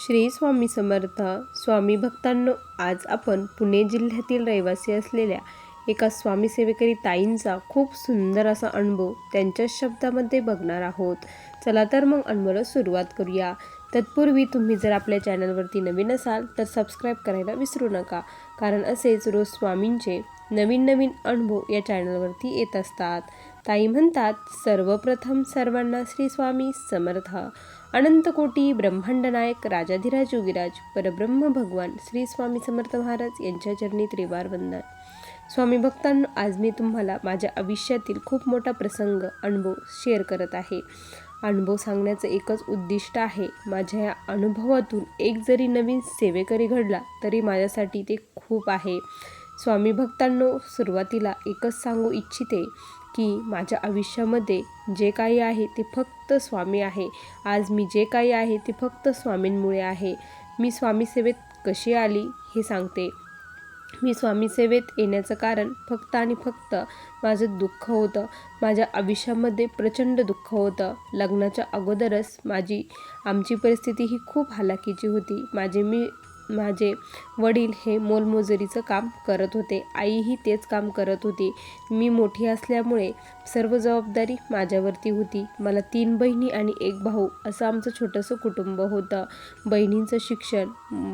श्री स्वामी समर्थ स्वामी भक्तांनो आज आपण पुणे जिल्ह्यातील रहिवासी असलेल्या एका स्वामी सेवेकरी ताईंचा खूप सुंदर असा अनुभव त्यांच्या शब्दामध्ये बघणार आहोत. चला तर मग अनुभवाला सुरुवात करूया. तत्पूर्वी तुम्ही जर आपल्या चॅनलवरती नवीन असाल तर सबस्क्राईब करायला विसरू नका कारण असेच रोज स्वामींचे नवीन नवीन अनुभव या चॅनलवरती येत असतात. ताई म्हणतात सर्वप्रथम सर्वांना श्री स्वामी समर्थ. अनंतकोटी ब्रह्मांडनायक राजाधिराज योगीराज परब्रह्म भगवान श्री स्वामी समर्थ महाराज यांच्या चरणी त्रिवार वंदन. स्वामी भक्तांनो आज मी तुम्हाला माझ्या आयुष्यातील खूप मोठा प्रसंग अनुभव शेअर करत आहे. अनुभव सांगण्याचं एकच उद्दिष्ट आहे माझ्या या अनुभवातून एक जरी नवीन सेवेकरी घडला तरी माझ्यासाठी ते खूप आहे. स्वामी भक्तांनो सुरुवातीला एकच सांगू इच्छिते की माझ्या आयुष्यामध्ये जे काही आहे ते फक्त स्वामी आहे. आज मी जे काही आहे ते फक्त स्वामींमुळे आहे. मी स्वामी सेवेत कशी आली हे सांगते. मी स्वामी सेवेत येण्याचं कारण फक्त आणि फक्त माझं दुःख होतं. माझ्या आयुष्यामध्ये प्रचंड दुःख होतं. लग्नाच्या अगोदरच माझी आमची परिस्थिती ही खूप हालाकीची होती. माझे मी माझे वडील हे मोलमजुरीचं काम करत होते. आईही तेच काम करत होती. मी मोठी असल्यामुळे सर्व जबाबदारी माझ्यावरती होती. मला तीन बहिणी आणि एक भाऊ असं आमचं छोटंसं कुटुंब होतं. बहिणींचं शिक्षण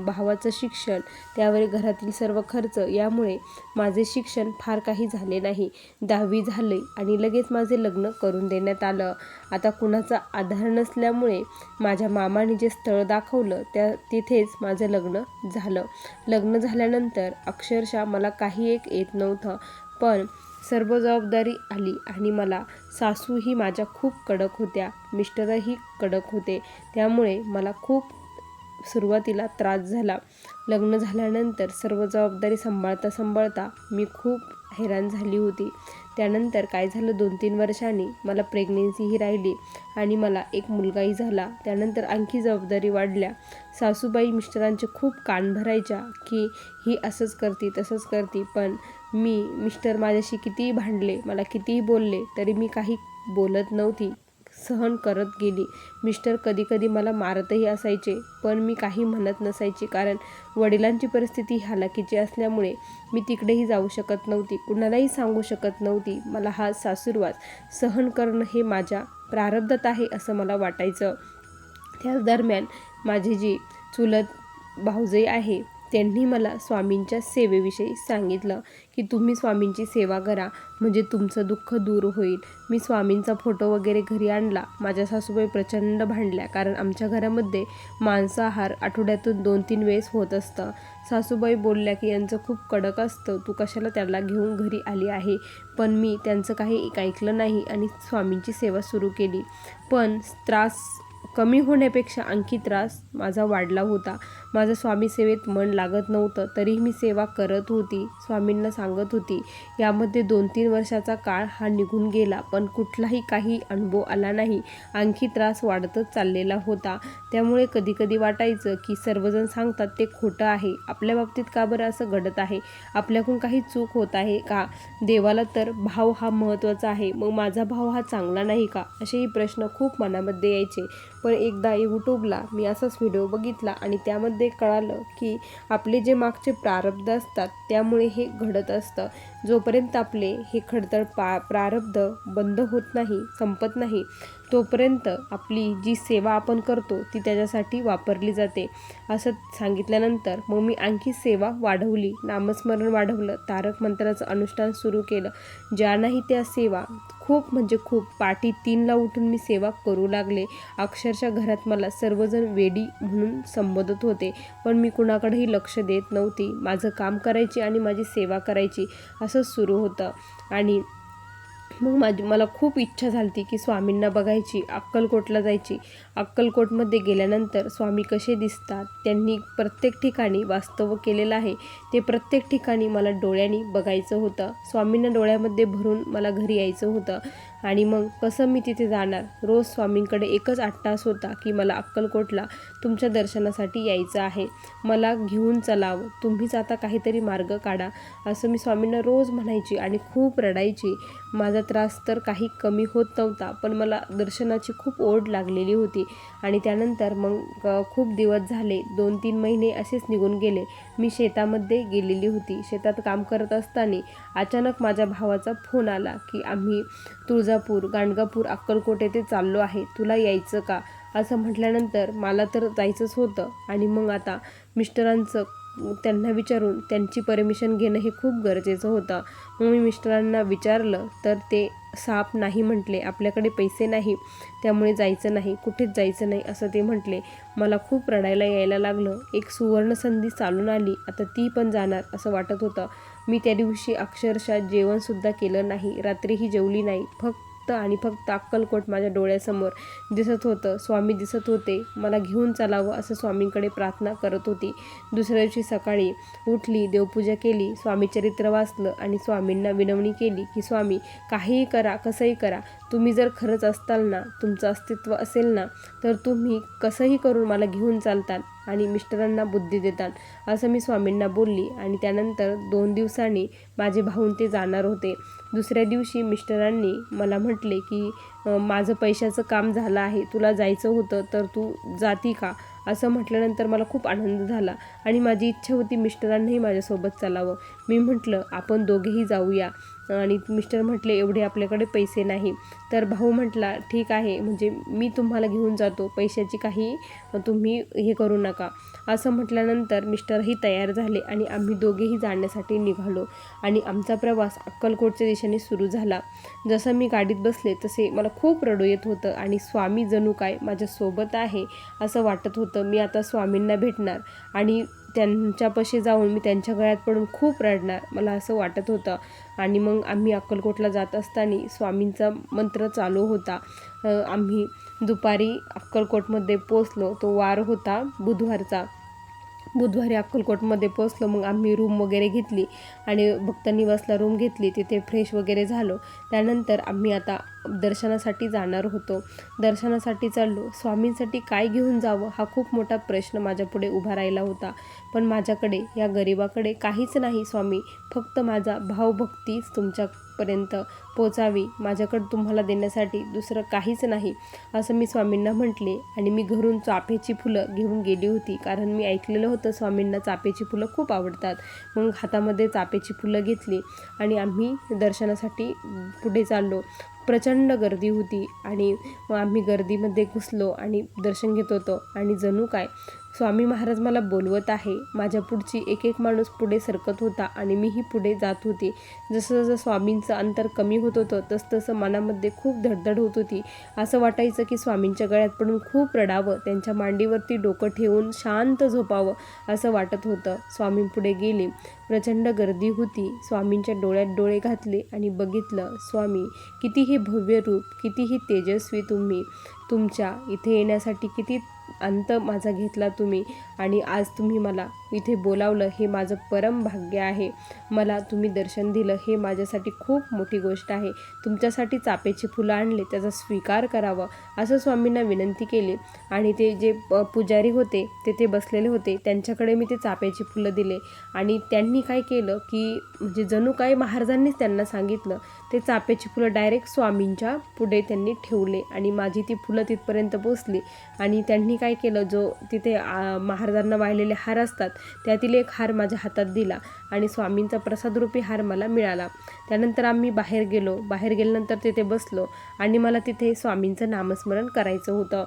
भावाचं शिक्षण त्यावर घरातील सर्व खर्च यामुळे माझे शिक्षण फार काही झाले नाही. दहावी झाले आणि लगेच माझे लग्न करून देण्यात आलं. आता कुणाचा आधार नसल्यामुळे माझ्या मामाने जे स्थळ दाखवलं त्या तिथेच माझं लग्न झालं. लग्न झाल्यानंतर अक्षरशः मला काही एक येत नव्हतं. पण सर्व जबाबदारी आली आणि मला सासूही माझ्या खूप कडक होत्या. मिस्टरही कडक होते. त्यामुळे मला खूप सुरुवातीला त्रास झाला. लग्न झाल्यानंतर सर्व जबाबदारी सांभाळता सांभाळता मी खूप हैराण झाली होती. त्यानंतर काय झालं? दोन तीन वर्षांनी मला प्रेग्नेन्सीही राहिली आणि मला एक मुलगाही झाला. त्यानंतर आणखी जबाबदारी वाढल्या. सासूबाई मिस्टरांचे खूप कान भरायच्या की ही असंच करती तसंच करती. पण मी मिस्टर माझ्याशी कितीही भांडले मला कितीही बोलले तरी मी काही बोलत नव्हती. सहन करत गेली. मिस्टर कधीकधी मला मारतही असायचे पण मी काही म्हणत नसायची कारण वडिलांची परिस्थिती हालाकीची असल्यामुळे मी तिकडेही जाऊ शकत नव्हती कुणालाही सांगू शकत नव्हती. मला हा सासूरवास सहन करणं हे माझ्या प्रारब्धात आहे असं मला वाटायचं. त्याच दरम्यान माझी जी चुलत भाऊजई आहे त्यांनी मला स्वामींच्या सेवेविषयी सांगितलं की तुम्ही स्वामींची सेवा करा म्हणजे तुमचं दुःख दूर होईल. मी स्वामींचा फोटो वगैरे घरी आणला. माझ्या सासूबाई प्रचंड भांडल्या कारण आमच्या घरामध्ये मांसाहार आठवड्यातून दोन तीन वेळेस होत असतं. सासूबाई बोलल्या की यांचं खूप कडक असतं. तू कशाला त्याला घेऊन घरी आली आहे? पण मी त्यांचं काही ऐकलं नाही आणि स्वामींची सेवा सुरू केली. पण त्रास कमी होण्यापेक्षा आणखी त्रास माझा वाढला होता. माझं स्वामी सेवेत मन लागत नव्हतं तरीही मी सेवा करत होती स्वामींना सांगत होती. यामध्ये दोन तीन वर्षाचा काळ हा निघून गेला पण कुठलाही काही अनुभव आला नाही. आणखी त्रास वाढतच चाललेला होता. त्यामुळे कधीकधी वाटायचं की सर्वजण सांगतात ते खोटं आहे. आपल्या बाबतीत का बरं असं घडत आहे? आपल्याकडून काही चूक होत आहे का? देवाला तर भाव हा महत्त्वाचा आहे. मग माझा भाव हा चांगला नाही का? असेही प्रश्न खूप मनामध्ये यायचे. पण एकदा यूट्यूबला मी असाच व्हिडिओ बघितला आणि त्यामध्ये कळालं की आपले जे मागचे प्रारब्ध असतात त्यामुळे हे घडत असतं. जोपर्यंत आपले हे खडतळ पा प्रारब्ध बंद होत नाही संपत नाही तोपर्यंत आपली जी सेवा आपण करतो ती त्याच्यासाठी वापरली जाते. असं सांगितल्यानंतर मग मी आणखी सेवा वाढवली. नामस्मरण वाढवलं. तारक मंत्राचं अनुष्ठान सुरू केलं. ज्यांनाही त्या सेवा खूप म्हणजे खूप. पाठी तीनला उठून मी सेवा करू लागले. अक्षरशः घरात मला सर्वजण वेडी म्हणून संबोधत होते. पण मी कुणाकडेही लक्ष देत नव्हती. माझं काम करायची आणि माझी सेवा करायची असं सुरू होतं. आणि मग माझी मला खूप इच्छा झाली होती की स्वामींना बघायची अक्कलकोटला जायची. अक्कलकोटमध्ये गेल्यानंतर स्वामी कसे दिसतात त्यांनी प्रत्येक ठिकाणी वास्तव केलेलं आहे. ते प्रत्येक ठिकाणी मला डोळ्यांनी बघायचं होतं. स्वामींना डोळ्यामध्ये भरून मला घरी यायचं होतं. आणि मग कसं मी तिथे जाणार? रोज स्वामींकडे एकच आट्टास होता की मला अक्कलकोटला तुमच्या दर्शनासाठी यायचं आहे. मला घेऊन चलावं. तुम्हीच आता काहीतरी मार्ग काढा असं मी स्वामींना रोज म्हणायची आणि खूप रडायची. माझा त्रास तर काही कमी होत नव्हता पण मला दर्शनाची खूप ओढ लागलेली होती. आणि त्यानंतर मग खूप दिवस झाले. दोन तीन महिने असेच निघून गेले. मी शेतामध्ये गेलेली होती. शेतात काम करत असताना अचानक माझ्या भावाचा फोन आला की आम्ही तुळजापूर गाणगापूर अक्कलकोट येथे चाललो आहे. तुला यायचं का? असं म्हटल्यानंतर मला तर जायचंच होतं. आणि मग आता मिस्टरांचं त्यांना विचारून त्यांची परमिशन घेणं हे खूप गरजेचं होतं. मग मी मिस्टरांना विचारलं तर ते साप नाही म्हटले आपल्याकडे पैसे नाही त्यामुळे जायचं नाही कुठेच जायचं नाही असं ते म्हटले. मला खूप रडायला यायला लागलं. एक सुवर्णसंधी चालून आली. आता ती पण जाणार असं वाटत होतं. मी त्या दिवशी अक्षरशः जेवणसुद्धा केलं नाही. रात्रीही जेवली नाही. फक्त फक्त आणि फक्त अक्कलकोट माझ्या डोळ्यासमोर दिसत होतं. स्वामी दिसत होते. मला घेऊन चालावं असं स्वामींकडे प्रार्थना करत होती. दुसऱ्या दिवशी सकाळी उठली देवपूजा केली स्वामी चरित्र वाचलं आणि स्वामींना विनवणी केली की स्वामी काहीही करा कसंही करा तुम्ही जर खरंच असताल ना तुमचं अस्तित्व असेल ना तर तुम्ही कसंही करून मला घेऊन चालतात आणि मिस्टरांना बुद्धी देतात. असं मी स्वामींना बोलली आणि त्यानंतर दोन दिवसांनी माझे भाऊन ते जाणार होते. दुसऱ्या दिवशी मिस्टरांनी मला म्हटले की माझं पैशाचं काम झालं आहे तुला जायचं होतं तर तू जाती का? असं म्हटल्यानंतर मला खूप आनंद झाला आणि माझी इच्छा होती मिस्टरांनाही माझ्यासोबत चालावं. मी म्हटलं आपण दोघेही जाऊया. आणि मिस्टर म्हटले एवढे आपल्याकडे पैसे नाही. तर भाऊ म्हटला ठीक आहे म्हणजे मी तुम्हाला घेऊन जातो. पैशाची काही तुम्ही हे करू नका. असं म्हटल्यानंतर मिस्टरही तयार झाले आणि आम्ही दोघेही जाण्यासाठी निघालो. आणि आमचा प्रवास अक्कलकोटच्या दिशेने सुरू झाला. जसं मी गाडीत बसले तसे मला खूप रडू येत होतं आणि स्वामी जणू काय माझ्यासोबत आहे? असं वाटत होतं. मी आता स्वामींना भेटणार आणि त्यांच्यापाशी जाऊन मी त्यांच्या गळ्यात पडून खूप रडणार मला असं वाटत होतं. आणि मग आम्ही अक्कलकोटला जात असताना स्वामींचा मंत्र चालू होता. आम्ही दुपारी अक्कलकोटमध्ये पोचलो तो वार होता बुधवारचा. बुधवारी अक्कलकोटमध्ये पोचलो मग आम्ही रूम वगैरे घेतली आणि भक्त निवासला रूम घेतली तिथे फ्रेश वगैरे झालो. त्यानंतर आम्ही आता दर्शनासाठी जाणार होतो. दर्शनासाठी चाललो. स्वामींसाठी काय घेऊन जावं हा खूप मोठा प्रश्न माझ्यापुढे उभा राहिला होता. पण माझ्याकडे या गरिबाकडे काहीच नाही स्वामी. फक्त माझा भावभक्तीच तुमच्या पर्यंत पोचावी माझ्याकडं तुम्हाला देण्यासाठी दुसरं काहीच नाही असं मी स्वामींना म्हटले. आणि मी घरून चाफ्याची फुलं घेऊन गेली होती कारण मी ऐकलेलं होतं स्वामींना चाफ्याची फुलं खूप आवडतात. मग हातामध्ये चाफ्याची फुलं घेतली आणि आम्ही दर्शनासाठी पुढे चाललो. प्रचंड गर्दी होती आणि मग आम्ही गर्दीमध्ये घुसलो आणि दर्शन घेत होतो. आणि जणू काय? स्वामी महाराज मला बोलवत आहे. माझ्या पुढची एक एक माणूस पुढे सरकत होता आणि मीही पुढे जात होते. जसं जसं स्वामींचं अंतर कमी होत होतं तसतसं मनामध्ये खूप धडधड होत होती. असं वाटायचं की स्वामींच्या गळ्यात पडून खूप रडावं त्यांच्या मांडीवरती डोकं ठेवून शांत झोपावं असं वाटत होतं. स्वामी पुढे गेले. प्रचंड गर्दी होती. स्वामींच्या डोळ्यात डोळे घातले आणि बघितलं स्वामी कितीही भव्य रूप कितीही तेजस्वी तुम्ही. तुमच्या इथे येण्यासाठी किती अंत माझा घेतला तुम्ही आणि आज तुम्ही मला इथे बोलावलं हे माझं परम भाग्य आहे. मला तुम्ही दर्शन दिलं हे माझ्यासाठी खूप मोठी गोष्ट आहे. तुमच्यासाठी चापेची फुलं आणले त्याचा स्वीकार करावा असं स्वामींना विनंती केली. आणि ते जे प- पुजारी होते ते ते बसलेले होते त्यांच्याकडे मी ते चाप्याची फुलं दिले. आणि त्यांनी काय केलं की म्हणजे जणू काय महाराजांनीच त्यांना सांगितलं ते चाप्याची फुलं डायरेक्ट स्वामींच्या पुढे त्यांनी ठेवले. आणि माझी ती फुलं तिथपर्यंत पोचली. आणि त्यांनी काय केलं जो तिथे महाराजांना वाहिलेले हार असतात त्यातील एक हार माझ्या हातात दिला आणि स्वामींचा प्रसादरूपी हार मला मिळाला. त्यानंतर आम्ही बाहेर गेलो. बाहेर गेल्यानंतर तिथे बसलो आणि मला तिथे स्वामींचं नामस्मरण करायचं होतं.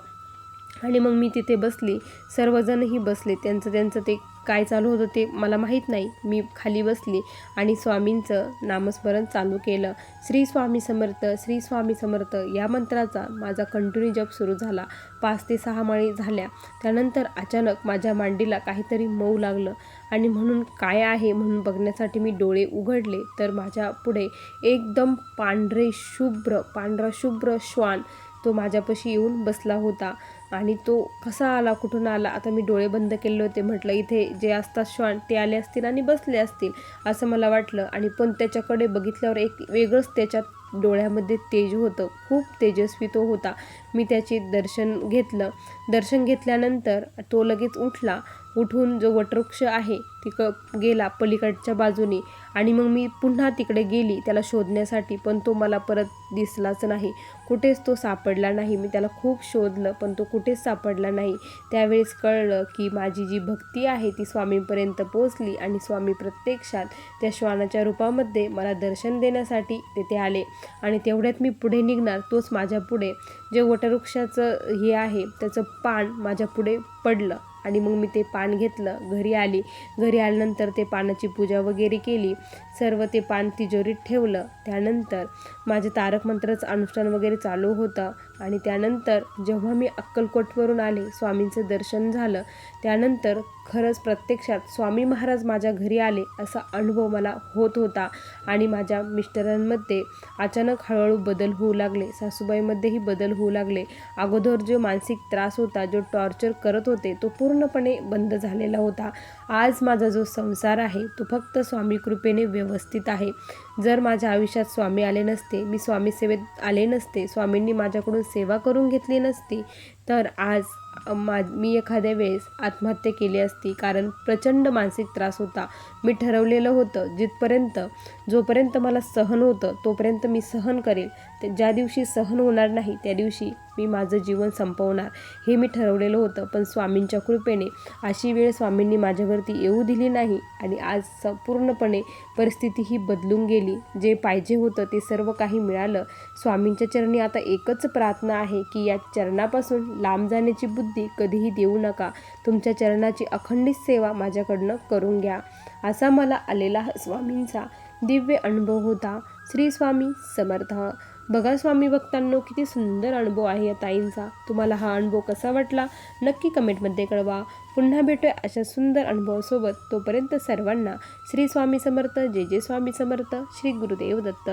आणि मग मी तिथे बसली. सर्वजणही बसले. त्यांचं त्यांचं ते काय चालू होतं ते मला माहीत नाही. मी खाली बसली आणि स्वामींचं नामस्मरण चालू केलं. श्री स्वामी समर्थ श्री स्वामी समर्थ या मंत्राचा माझा कंटिन्यू जप सुरू झाला. पाच ते सहा माळी झाल्या. त्यानंतर अचानक माझ्या मांडीला काहीतरी मऊ लागलं. आणि म्हणून काय आहे म्हणून बघण्यासाठी मी डोळे उघडले. तर माझ्या पुढे एकदम पांढरे शुभ्र पांढरा शुभ्र श्वान तो माझ्यापाशी येऊन बसला होता. आणि तो कसा आला कुठून आला? आता मी डोळे बंद केले होते. म्हटलं इथे जे असतात श्वान ते आले असतील आणि बसले असतील असं मला वाटलं. आणि पण त्याच्याकडे बघितल्यावर एक वेगळंच त्याच्यात डोळ्यामध्ये तेज होतं. खूप तेजस्वी तो होता. मी त्याचे दर्शन घेतलं. दर्शन घेतल्यानंतर तो लगेच उठला. उठून जो वटवृक्ष आहे तिक गेला पलीकडच्या बाजूने. आणि मग मी पुन्हा तिकडे गेली त्याला शोधण्यासाठी. पण तो मला परत दिसलाच नाही. कुठेच तो सापडला नाही. मी त्याला खूप शोधलं पण तो कुठेच सापडला नाही. त्यावेळेस कळलं की माझी जी भक्ती आहे ती स्वामींपर्यंत पोचली आणि स्वामी प्रत्यक्षात त्या श्वानाच्या रूपामध्ये मला दर्शन देण्यासाठी तेथे आले. आणि तेवढ्यात मी पुढे निघणार तोच माझ्या पुढे जे वटवृक्षाचं हे आहे त्याचं पान माझ्या पुढे पडलं. आणि मग मी ते पान घेतलं घरी आली. घरी आल्यानंतर ते पानाची पूजा वगैरे केली. सर्व ते पान तिजोरीत ठेवलं. त्यानंतर माझे तारक मंत्राचं अनुष्ठान वगैरे चालू होतं. आणि त्यानंतर जेव्हा मी अक्कलकोटवरून आले स्वामींचं दर्शन झालं. त्यानंतर खरंच प्रत्यक्षात स्वामी महाराज माझ्या घरी आले असा अनुभव मला होत होता. आणि माझ्या मिस्टरांमध्ये अचानक हळूहळू बदल होऊ लागले. सासूबाईमध्येही बदल होऊ लागले. अगोदर जो मानसिक त्रास होता जो टॉर्चर करत होते तो पूर्णपणे बंद झालेला होता. आज माझा जो संसार आहे तो फक्त स्वामी कृपेने व्यवस्थित आहे. जर माझ्या आयुष्यात स्वामी आले नसते मी स्वामी सेवेत आले नसते स्वामींनी माझ्याकडून सेवा करून घेतली नसती तर आज मा मी एखाद्या वेळेस आत्महत्या केली असती कारण प्रचंड मानसिक त्रास होता. मी ठरवलेलं होतं जिथपर्यंत जोपर्यंत मला सहन होतं तोपर्यंत मी सहन करेल. ते ज्या दिवशी सहन होणार नाही त्या दिवशी मी माझं जीवन संपवणार. हे मी ठरवलेलं होतं पण स्वामींच्या कृपेने. अशी वेळ स्वामींनी माझ्यावरती येऊ दिली नाही आणि आज स पूर्णपणे परिस्थिती ही बदलून गेली. जे पाहिजे होतं ते सर्व काही मिळालं. स्वामींच्या चरणी आता एकच प्रार्थना आहे की या चरणापासून लांब जाण्याची बुद्धी कधीही देऊ नका. तुमच्या चरणाची अखंडित सेवा माझ्याकडनं करून घ्या. असा मला आलेला स्वामींचा दिव्य अनुभव होता. श्री स्वामी समर्थ. बघा स्वामी भक्तांनो किती सुंदर अनुभव आहे या ताईंचा. तुम्हाला हा अनुभव कसा वाटला? नक्की कमेंटमध्ये कळवा. पुन्हा भेटूया अशा सुंदर अनुभवासोबत. तोपर्यंत सर्वांना श्री स्वामी समर्थ जय जय स्वामी समर्थ श्री गुरुदेव दत्त.